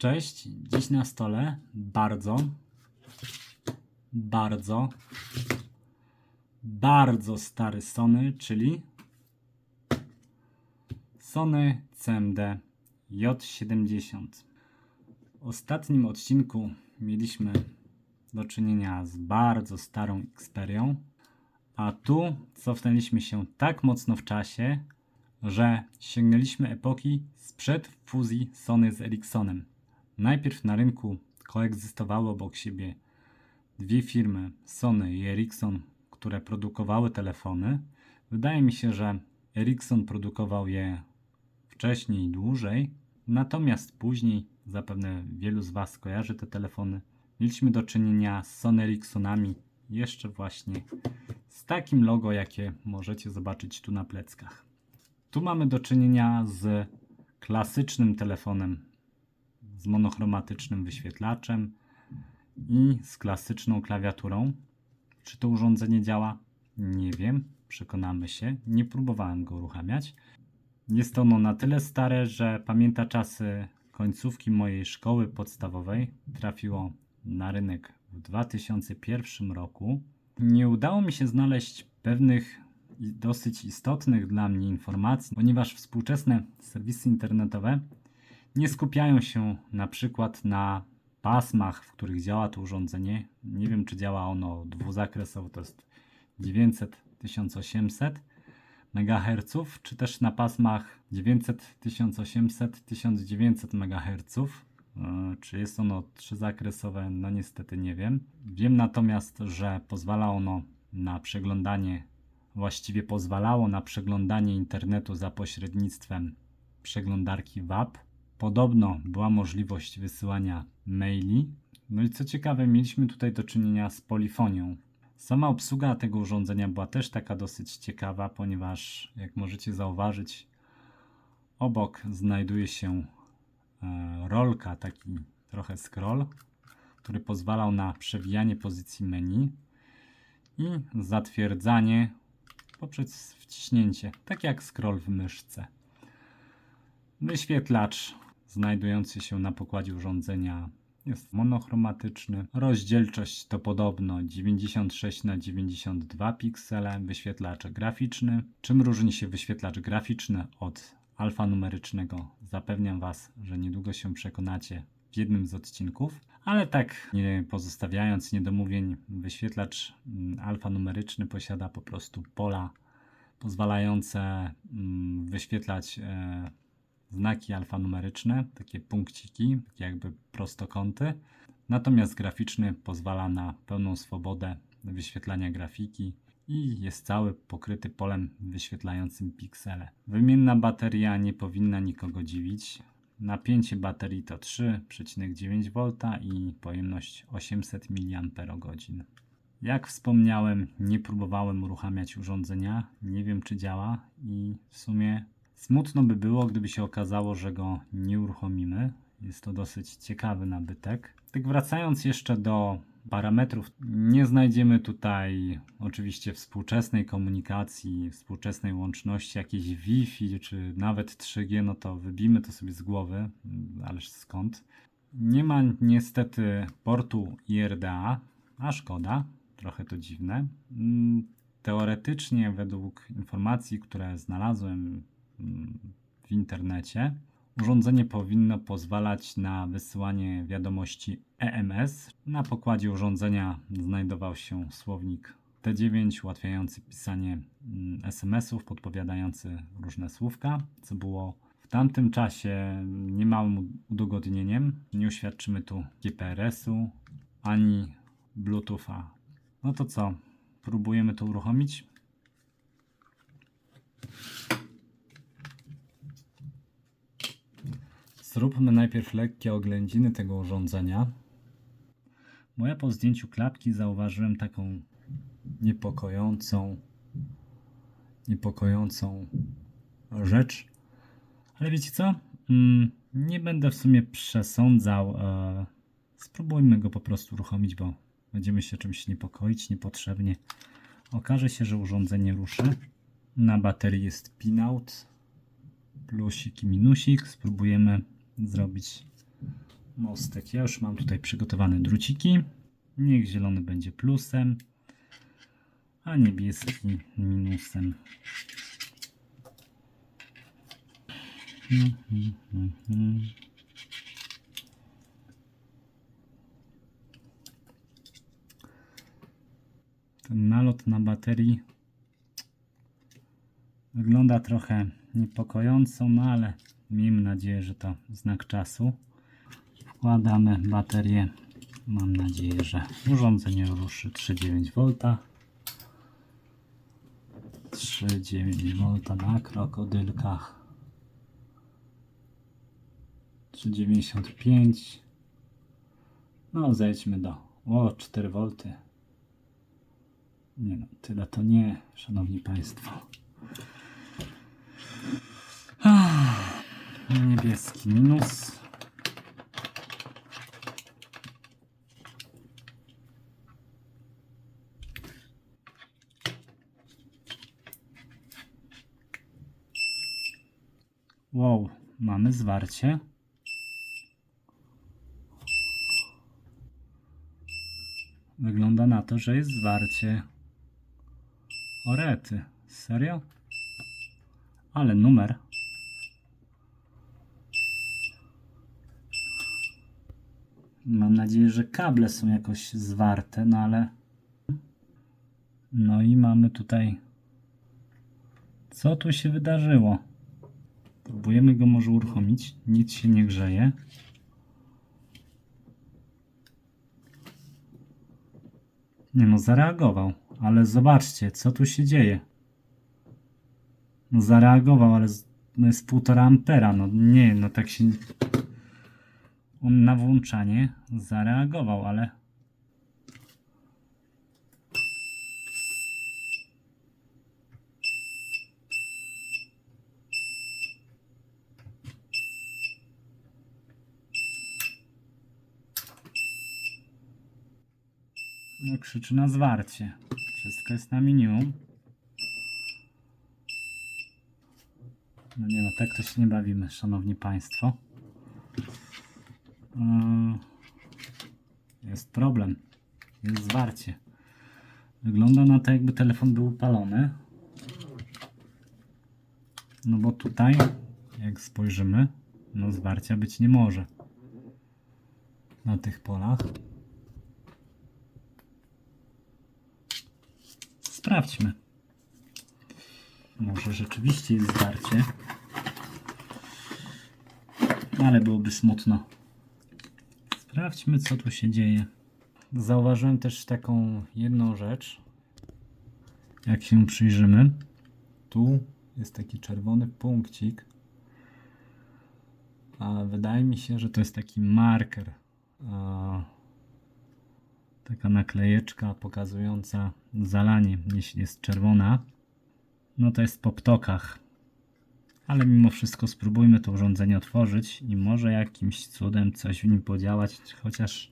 Cześć, dziś na stole bardzo, bardzo, bardzo stary Sony, czyli Sony CMD J70. W ostatnim odcinku mieliśmy do czynienia z bardzo starą Xperią, a tu cofnęliśmy się tak mocno w czasie, że sięgnęliśmy epoki sprzed fuzji Sony z Ericssonem. Najpierw na rynku koegzystowały obok siebie dwie firmy, Sony i Ericsson, które produkowały telefony. Wydaje mi się, że Ericsson produkował je wcześniej i dłużej, natomiast później, zapewne wielu z Was kojarzy te telefony, mieliśmy do czynienia z Sony Ericssonami, jeszcze właśnie z takim logo, jakie możecie zobaczyć tu na pleckach. Tu mamy do czynienia z klasycznym telefonem z monochromatycznym wyświetlaczem i z klasyczną klawiaturą. Czy to urządzenie działa? Nie wiem, przekonamy się. Nie próbowałem go uruchamiać. Jest ono na tyle stare, że pamięta czasy końcówki mojej szkoły podstawowej. Trafiło na rynek w 2001 roku. Nie udało mi się znaleźć pewnych dosyć istotnych dla mnie informacji, ponieważ współczesne serwisy internetowe nie skupiają się na przykład na pasmach, w których działa to urządzenie. Nie wiem, czy działa ono dwuzakresowo, to jest 900-1800 MHz, czy też na pasmach 900-1800-1900 MHz. E, Czy jest ono trzyzakresowe? No niestety nie wiem. Wiem natomiast, że pozwala ono na przeglądanie, właściwie pozwalało na przeglądanie internetu za pośrednictwem przeglądarki WAP. Podobno była możliwość wysyłania maili. No i co ciekawe, mieliśmy tutaj do czynienia z polifonią. Sama obsługa tego urządzenia była też taka dosyć ciekawa, ponieważ jak możecie zauważyć, obok znajduje się e, rolka, taki trochę scroll, który pozwalał na przewijanie pozycji menu i zatwierdzanie poprzez wciśnięcie, tak jak scroll w myszce. Wyświetlacz znajdujący się na pokładzie urządzenia jest monochromatyczny. Rozdzielczość to podobno 96 na 92 piksele. Wyświetlacz graficzny. Czym różni się wyświetlacz graficzny od alfanumerycznego? Zapewniam Was, że niedługo się przekonacie w jednym z odcinków. Ale tak, nie pozostawiając niedomówień, wyświetlacz mm, alfanumeryczny posiada po prostu pola pozwalające mm, wyświetlać e, znaki alfanumeryczne, takie punkciki, takie jakby prostokąty. Natomiast graficzny pozwala na pełną swobodę wyświetlania grafiki i jest cały pokryty polem wyświetlającym piksele. Wymienna bateria nie powinna nikogo dziwić. Napięcie baterii to 3,9 V i pojemność 800 mAh. Jak wspomniałem, nie próbowałem uruchamiać urządzenia, nie wiem czy działa i w sumie Smutno by było, gdyby się okazało, że go nie uruchomimy. Jest to dosyć ciekawy nabytek. Tak wracając jeszcze do parametrów, nie znajdziemy tutaj oczywiście współczesnej komunikacji, współczesnej łączności, jakiejś Wi-Fi czy nawet 3G, no to wybijmy to sobie z głowy, ależ skąd. Nie ma niestety portu IRDA, a szkoda, trochę to dziwne. Mm, Teoretycznie, według informacji, które znalazłem w internecie. Urządzenie powinno pozwalać na wysyłanie wiadomości EMS. Na pokładzie urządzenia znajdował się słownik T9 ułatwiający pisanie mm, SMS-ów, podpowiadający różne słówka, co było w tamtym czasie niemałym udogodnieniem. Nie uświadczymy tu GPRS-u ani Bluetootha. No to co? Próbujemy to uruchomić? Zróbmy najpierw lekkie oględziny tego urządzenia. Bo ja po zdjęciu klapki zauważyłem taką niepokojącą, niepokojącą rzecz. Ale wiecie co? Mm, nie będę w sumie przesądzał. E, spróbujmy go po prostu uruchomić, bo będziemy się czymś niepokoić niepotrzebnie. Okaże się, że urządzenie ruszy. Na baterii jest pinout, plusik i minusik. Spróbujemy zrobić mostek. Ja już mam tutaj przygotowane druciki. Niech zielony będzie plusem, a niebieski minusem. Ten nalot na baterii wygląda trochę niepokojąco, no ale miejmy nadzieję, że to znak czasu. Wkładamy baterię. Mam nadzieję, że urządzenie ruszy 3,9 V. 3,9 V na krokodylkach. 3,95 No zejdźmy do o 4 V. Nie no, tyle to nie, szanowni państwo. Ah, Niebieski minus. Wow, mamy zwarcie. Wygląda na to, że jest zwarcie. Orety. Serio? Ale numer. Mam nadzieję, że kable są jakoś zwarte, no ale. No i mamy tutaj. Co tu się wydarzyło? Próbujemy go może uruchomić. Nic się nie grzeje. Nie no, zareagował. Ale zobaczcie, co tu się dzieje. No zareagował, ale no jest półtora ampera. No nie, no tak się... On na włączanie zareagował, ale... No krzyczy na zwarcie. Wszystko jest na minimum. No nie no, tak to się nie bawimy, szanowni państwo. Yy, Jest problem. Jest zwarcie. Wygląda na to, jakby telefon był upalony. No bo tutaj, jak spojrzymy, no zwarcia być nie może. Na tych polach. Sprawdźmy. Może rzeczywiście jest zwarcie. Ale byłoby smutno. Sprawdźmy, co tu się dzieje. Zauważyłem też taką jedną rzecz. Jak się przyjrzymy, tu jest taki czerwony punkcik. A wydaje mi się, że to jest taki marker. A, taka naklejeczka pokazująca zalanie, jeśli jest czerwona. No to jest po ptokach. Ale mimo wszystko spróbujmy to urządzenie otworzyć i może jakimś cudem coś w nim podziałać, chociaż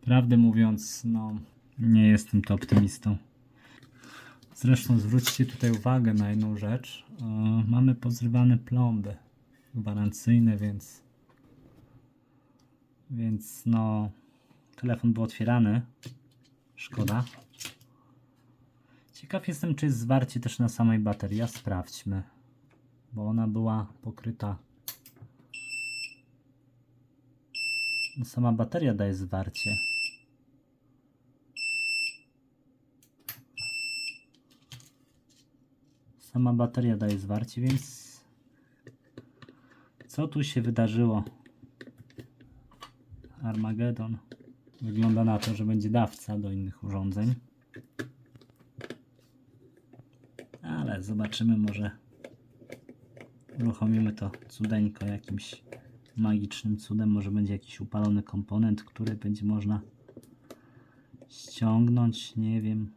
prawdę mówiąc, no nie jestem to optymistą. Zresztą zwróćcie tutaj uwagę na jedną rzecz. Yy, mamy pozrywane plomby gwarancyjne, więc więc no telefon był otwierany. Szkoda. Ciekaw jestem, czy jest zwarcie też na samej baterii. Sprawdźmy. Bo ona była pokryta. No, Sama bateria daje zwarcie. Sama bateria daje zwarcie, więc co tu się wydarzyło? Armageddon. Wygląda na to, że będzie dawca do innych urządzeń. Ale zobaczymy, może uruchomimy to cudeńko jakimś magicznym cudem. Może będzie jakiś upalony komponent, który będzie można ściągnąć. Nie wiem.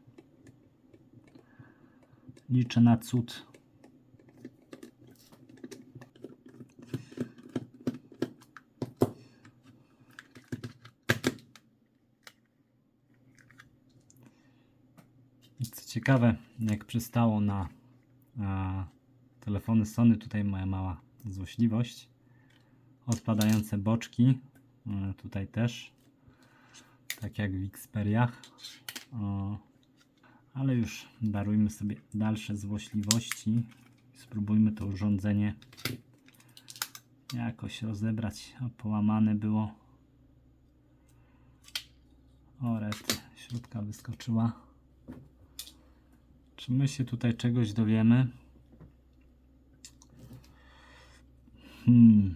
Liczę na cud. Co ciekawe, jak przystało na telefony Sony, tutaj moja mała złośliwość. Odpadające boczki E, Tutaj też. Tak jak w Xperiach. O, ale już darujmy sobie dalsze złośliwości. Spróbujmy to urządzenie jakoś rozebrać. A połamane było. O rety, śrubka wyskoczyła. Czy my się tutaj czegoś dowiemy? Hmm.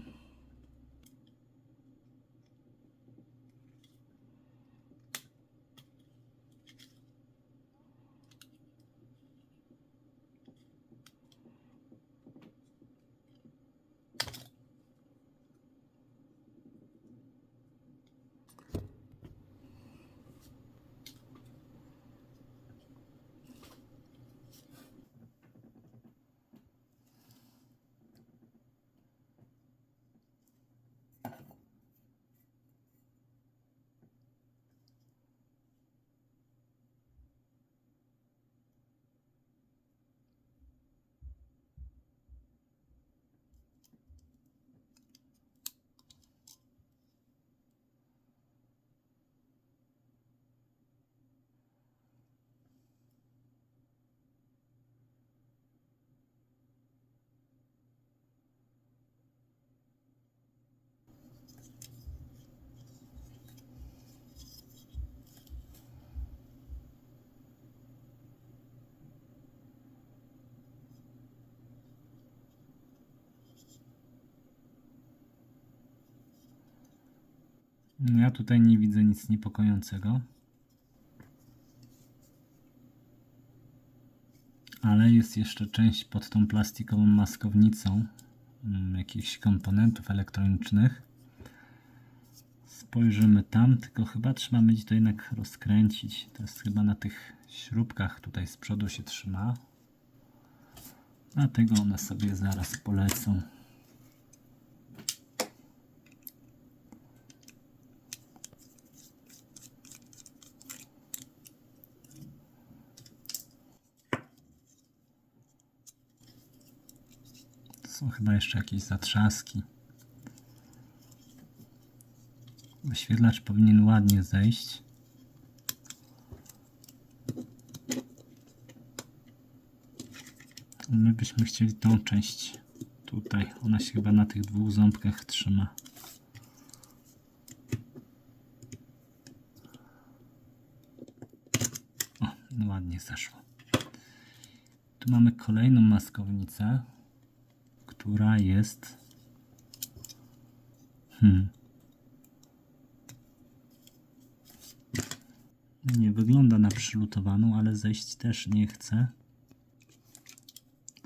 Ja tutaj nie widzę nic niepokojącego. Ale jest jeszcze część pod tą plastikową maskownicą mm, jakichś komponentów elektronicznych. Spojrzymy tam, tylko chyba trzeba będzie to jednak rozkręcić. To jest chyba na tych śrubkach tutaj z przodu się trzyma. Dlatego one sobie zaraz polecą. Są chyba jeszcze jakieś zatrzaski. Wyświetlacz powinien ładnie zejść. My byśmy chcieli tą część tutaj. Ona się chyba na tych dwóch ząbkach trzyma. O, ładnie zeszło. Tu mamy kolejną maskownicę która jest. Hmm. Nie wygląda na przylutowaną, ale zejść też nie chce.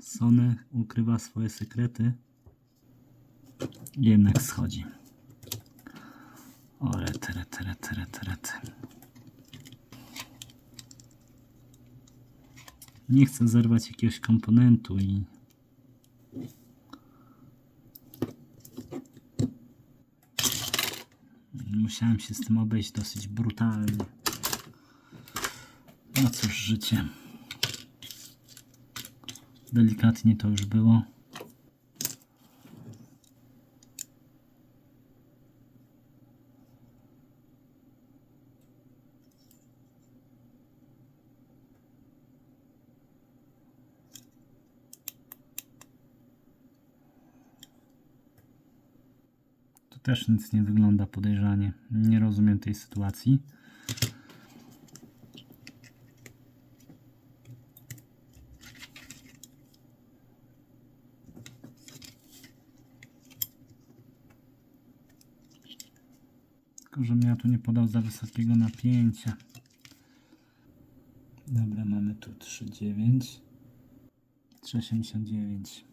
Sony ukrywa swoje sekrety. Jednak schodzi. O, rety, rety, rety, rety, rety. Nie chcę zerwać jakiegoś komponentu i Musiałem się z tym obejść dosyć brutalnie. No cóż, życie. Delikatnie to już było. Tu też nic nie wygląda podejrzanie. Nie rozumiem tej sytuacji. Tylko, że ja tu nie podał za wysokiego napięcia. Dobra, mamy tu 3,9 3,89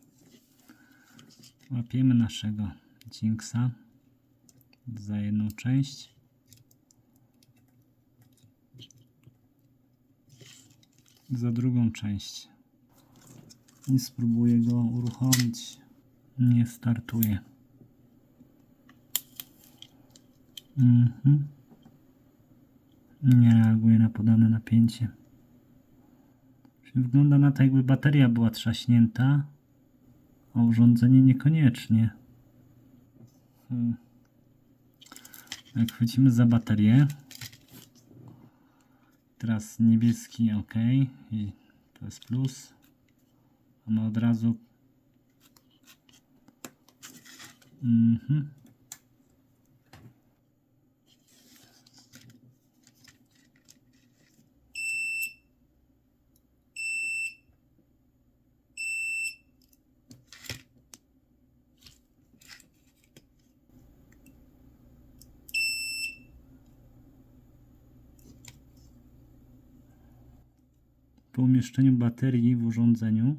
Łapiemy naszego Jinxa za jedną część. Za drugą część. I spróbuję go uruchomić. Nie startuje. Mhm. Nie reaguje na podane napięcie. Wygląda na to, jakby bateria była trzaśnięta, a urządzenie niekoniecznie. Hmm. Jak chwycimy za baterię, teraz niebieski OK i to jest plus. Mamy od razu. Mhm. Po umieszczeniu baterii w urządzeniu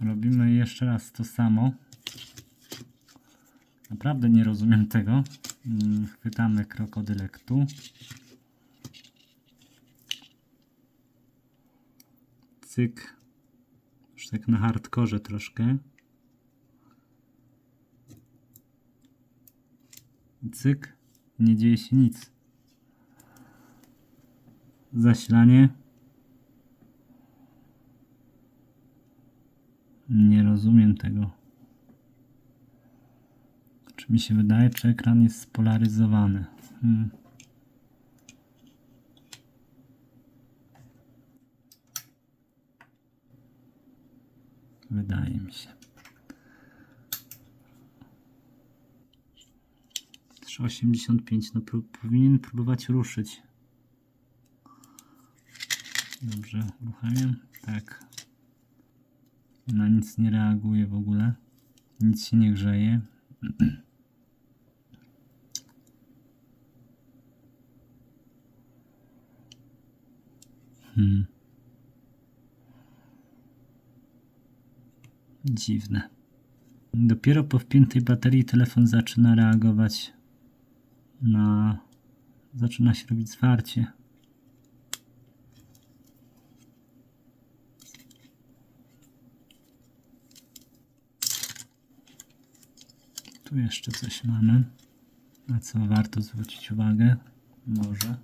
robimy jeszcze raz to samo. Naprawdę nie rozumiem tego. Mm, Chwytamy krokodylek tu. Cyk. Już tak na hardkorze troszkę. Cyk. Nie dzieje się nic. Zasilanie. Nie rozumiem tego. Mi się wydaje, czy ekran jest spolaryzowany? Hmm. Wydaje mi się. 385, no pró- powinien próbować ruszyć. Dobrze, uruchamiam. Tak. Na nic nie reaguje w ogóle. Nic się nie grzeje. Hmm. Dziwne. Dopiero po wpiętej baterii telefon zaczyna reagować na. Zaczyna się robić zwarcie. Tu jeszcze coś mamy, na co warto zwrócić uwagę. Może.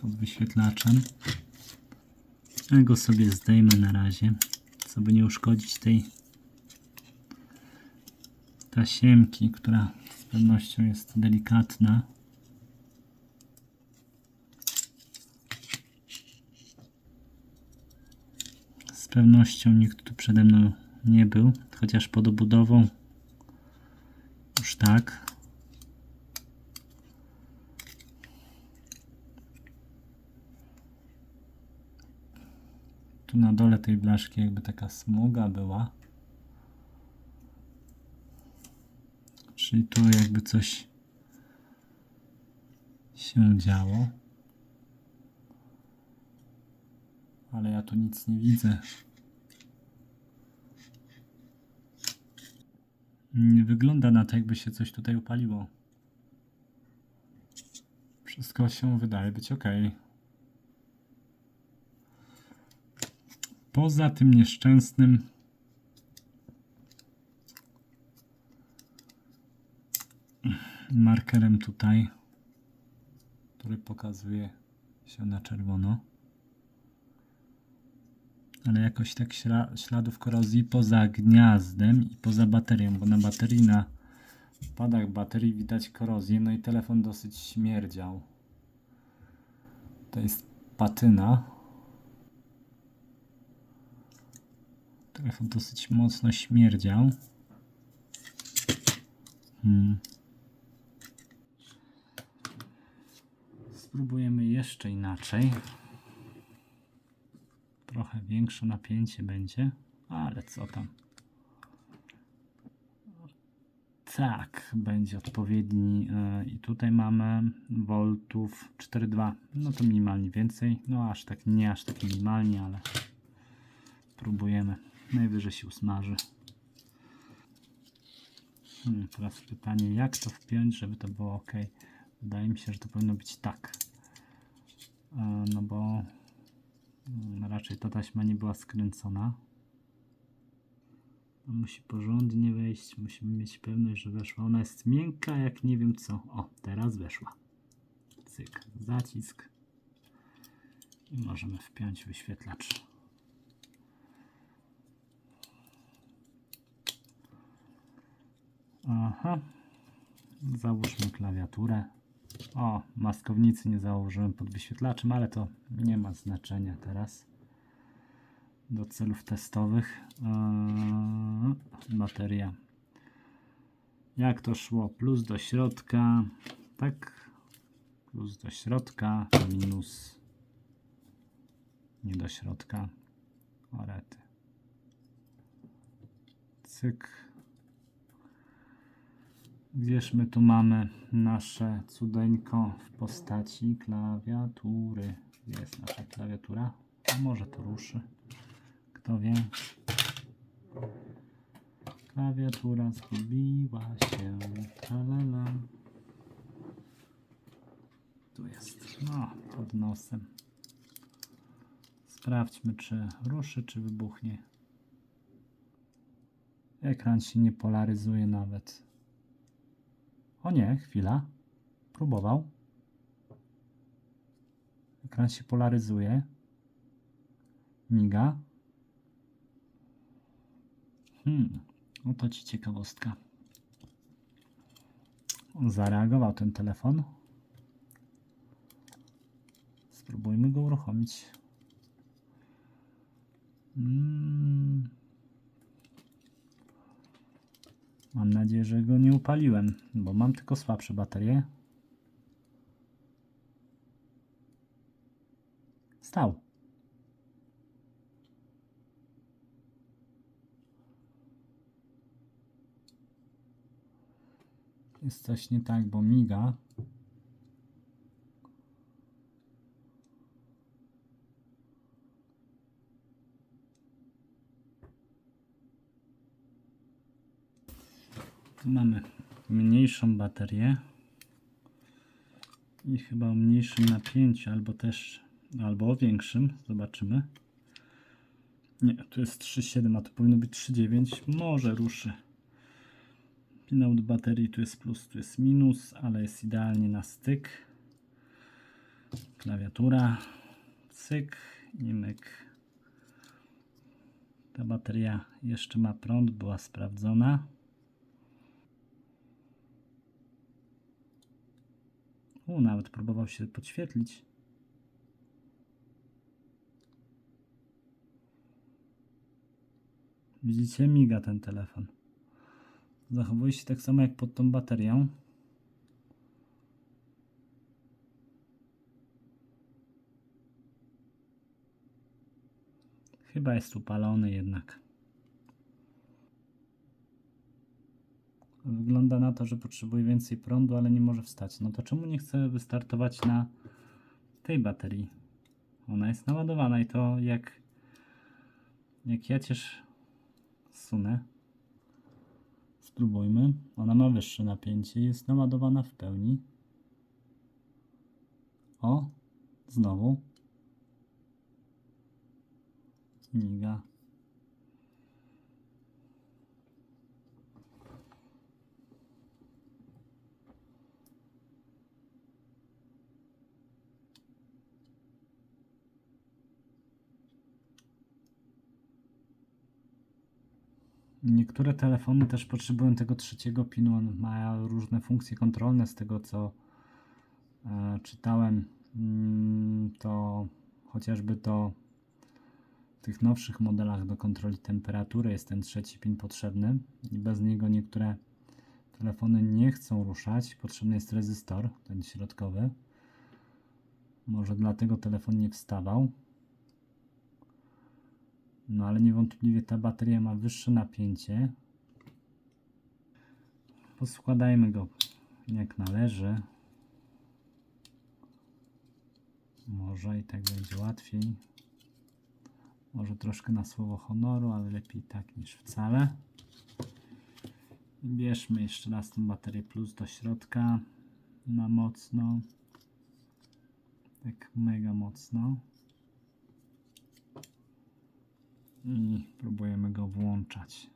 Pod wyświetlaczem. Ja go sobie zdejmę na razie, co by nie uszkodzić tej tasiemki, która z pewnością jest delikatna. Z pewnością nikt tu przede mną nie był, chociaż pod obudową już tak. Tu na dole tej blaszki jakby taka smuga była. Czyli tu jakby coś się działo. Ale ja tu nic nie widzę. Nie wygląda na to, jakby się coś tutaj upaliło. Wszystko się wydaje być ok. Poza tym nieszczęsnym markerem tutaj, który pokazuje się na czerwono ale jakoś tak śla- śladów korozji poza gniazdem i poza baterią, bo na baterii, na padach baterii widać korozję, no i telefon dosyć śmierdział. To jest patyna. Telefon dosyć mocno śmierdział. Hmm. Spróbujemy jeszcze inaczej trochę większe napięcie będzie, ale co tam. Tak, będzie odpowiedni e, i tutaj mamy voltów 4,2, no to minimalnie więcej, no aż tak, nie aż tak minimalnie, ale próbujemy, najwyżej się usmaży. Hmm, teraz pytanie, jak to wpiąć, żeby to było ok. Wydaje mi się, że to powinno być tak. E, No bo Mm, Raczej ta taśma nie była skręcona. Musi porządnie wejść. Musimy mieć pewność, że weszła. Ona jest miękka, jak nie wiem co. O, teraz weszła. Cyk, zacisk. I możemy wpiąć wyświetlacz. Aha. Załóżmy klawiaturę. O, maskownicy nie założyłem pod wyświetlaczem, ale to nie ma znaczenia teraz. Do celów testowych. Eee, bateria. Jak to szło? Plus do środka. Tak. Plus do środka. Minus. Nie do środka. Orety. Cyk. Gdzież my tu mamy nasze cudeńko w postaci klawiatury? Jest nasza klawiatura? A może to ruszy? Kto wie? Klawiatura zgubiła się. Talala. Tu jest. No, pod nosem. Sprawdźmy, czy ruszy, czy wybuchnie. Ekran się nie polaryzuje nawet. O nie, chwila. Próbował. Ekran się polaryzuje. Miga. Hmm, oto ci ciekawostka. Zareagował ten telefon. Spróbujmy go uruchomić. Mm. Mam nadzieję, że go nie upaliłem, bo mam tylko słabsze baterie. Stał. Jest coś nie tak, bo miga. Tu mamy mniejszą baterię i chyba o mniejszym napięciu, albo też, albo o większym. Zobaczymy. Nie, tu jest 3,7, a to powinno być 3,9. Może ruszy. Pinout baterii tu jest plus, tu jest minus, ale jest idealnie na styk. Klawiatura, cyk i myk. Ta bateria jeszcze ma prąd, była sprawdzona. U, nawet próbował się podświetlić. Widzicie, miga ten telefon. Zachowuje się tak samo jak pod tą baterią. Chyba jest upalony jednak. Wygląda na to, że potrzebuje więcej prądu, ale nie może wstać. No to czemu nie chce wystartować na tej baterii? Ona jest naładowana i to jak jak ja cię sunę. Spróbujmy. Ona ma wyższe napięcie, jest naładowana w pełni. O, znowu. Miga. Niektóre telefony też potrzebują tego trzeciego pinu. On ma różne funkcje kontrolne z tego co e, czytałem. Mm, to chociażby to w tych nowszych modelach do kontroli temperatury jest ten trzeci pin potrzebny i bez niego niektóre telefony nie chcą ruszać. Potrzebny jest rezystor, ten środkowy. Może dlatego telefon nie wstawał. No ale niewątpliwie ta bateria ma wyższe napięcie. Poskładajmy go jak należy. Może i tak będzie łatwiej. Może troszkę na słowo honoru, ale lepiej tak niż wcale. Bierzmy jeszcze raz tą baterię plus do środka na mocno. Tak mega mocno. I próbujemy go włączać.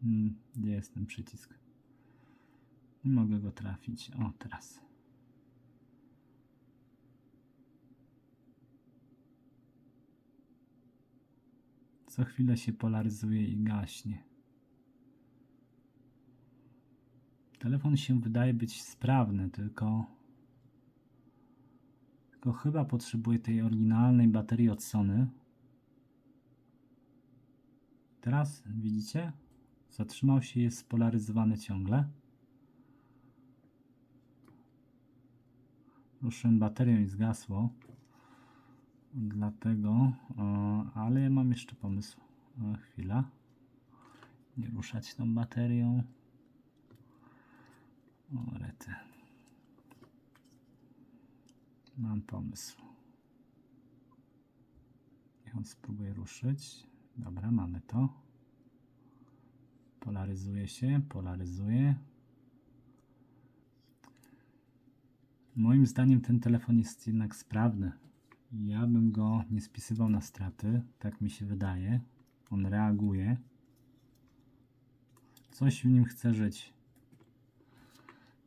Hmm, Gdzie jest ten przycisk? Nie mogę go trafić. O, teraz. Co chwilę się polaryzuje i gaśnie. Telefon się wydaje być sprawny, tylko. Tylko chyba potrzebuje tej oryginalnej baterii od Sony. Teraz widzicie? Zatrzymał się, jest spolaryzowany ciągle. Ruszyłem baterią i zgasło. Dlatego, e, ale ja mam jeszcze pomysł. E, Chwila. Nie ruszać tą baterią. O, rety. Mam pomysł. Niech on spróbuje ruszyć. Dobra, mamy to. Polaryzuje się, polaryzuje. Moim zdaniem ten telefon jest jednak sprawny. Ja bym go nie spisywał na straty, tak mi się wydaje. On reaguje. Coś w nim chce żyć.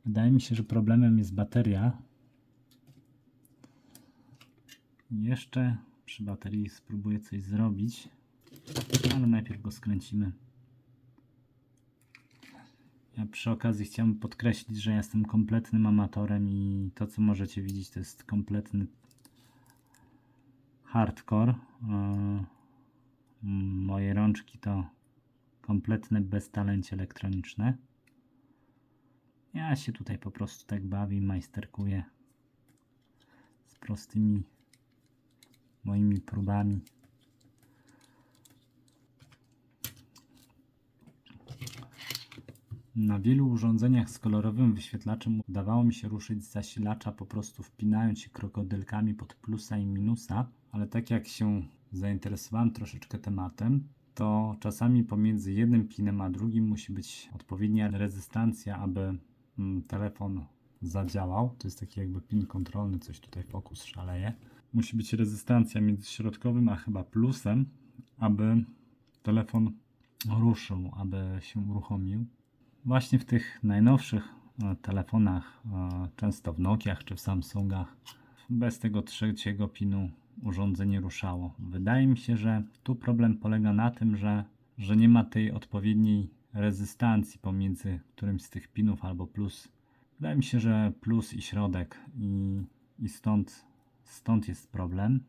Wydaje mi się, że problemem jest bateria. Jeszcze przy baterii spróbuję coś zrobić, ale najpierw go skręcimy. Ja przy okazji chciałem podkreślić, że jestem kompletnym amatorem i to co możecie widzieć to jest kompletny hardcore. Yy, Moje rączki to kompletne beztalencie elektroniczne. Ja się tutaj po prostu tak bawię, majsterkuję z prostymi moimi próbami. Na wielu urządzeniach z kolorowym wyświetlaczem udawało mi się ruszyć z zasilacza po prostu wpinając się krokodylkami pod plusa i minusa, ale tak jak się zainteresowałem troszeczkę tematem, to czasami pomiędzy jednym pinem a drugim musi być odpowiednia rezystancja, aby mm, telefon zadziałał. To jest taki jakby pin kontrolny, coś tutaj fokus szaleje. Musi być rezystancja między środkowym a chyba plusem, aby telefon ruszył, aby się uruchomił. Właśnie w tych najnowszych e, telefonach, e, często w Nokiach czy w Samsungach, bez tego trzeciego pinu urządzenie ruszało. Wydaje mi się, że tu problem polega na tym, że, że nie ma tej odpowiedniej rezystancji pomiędzy którymś z tych pinów albo plus. Wydaje mi się, że plus i środek i, i stąd, stąd jest problem.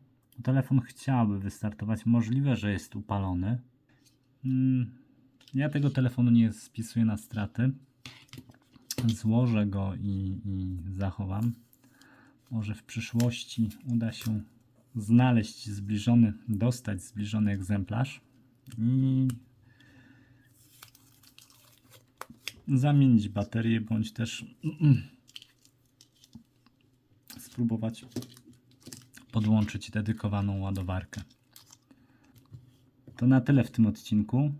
Telefon chciałby wystartować, możliwe, że jest upalony. Mm, ja tego telefonu nie spisuję na straty. Złożę go i, i zachowam. Może w przyszłości uda się znaleźć zbliżony, dostać zbliżony egzemplarz i zamienić baterię, bądź też spróbować podłączyć dedykowaną ładowarkę. To na tyle w tym odcinku.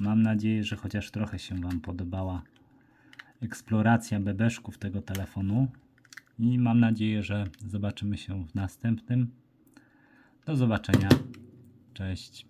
Mam nadzieję, że chociaż trochę się Wam podobała eksploracja bebeszków tego telefonu i mam nadzieję, że zobaczymy się w następnym. Do zobaczenia. Cześć.